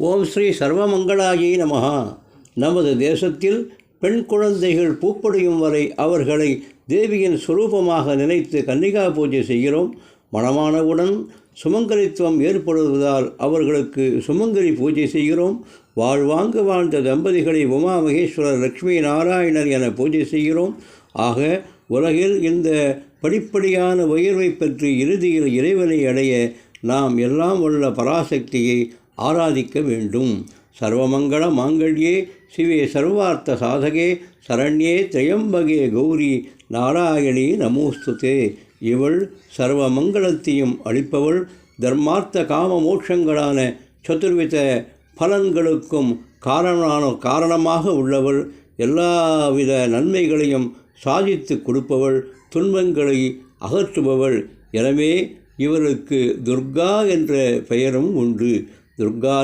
ஓம் ஸ்ரீ சர்வமங்களாயி நமஹா. நமது தேசத்தில் பெண் குழந்தைகள் பூப்படையும் வரை அவர்களை தேவியின் சுரூபமாக நினைத்து கன்னிகா பூஜை செய்கிறோம். மணமானவுடன் சுமங்கலித்துவம் ஏற்படுவதால் அவர்களுக்கு சுமங்கலி பூஜை செய்கிறோம். வாழ்வாங்கு வாழ்ந்த தம்பதிகளை உமா மகேஸ்வரர் லக்ஷ்மி நாராயணர் என பூஜை செய்கிறோம். ஆக உலகில் இந்த படிப்படியான உயர்வை பற்றி இறுதியில் இறைவனை அடைய நாம் எல்லாம் உள்ள பராசக்தியை ஆராதிக்க வேண்டும். சர்வமங்கள மாங்கல்யே சிவே சர்வார்த்த சாதகே சரண்யே திரையம்பகே கௌரி நாராயணி நமோஸ்துதே. இவள் சர்வ மங்களத்தையும் அளிப்பவள் தர்மார்த்த காம மோட்சங்களான சதுர்வித பலன்களுக்கும் காரணமான காரணமாக உள்ளவள். எல்லாவித நன்மைகளையும் சாதித்து கொடுப்பவள் துன்பங்களை அகற்றுபவள். எனவே இவருக்கு துர்கா என்ற பெயரும் உண்டு. துர்கா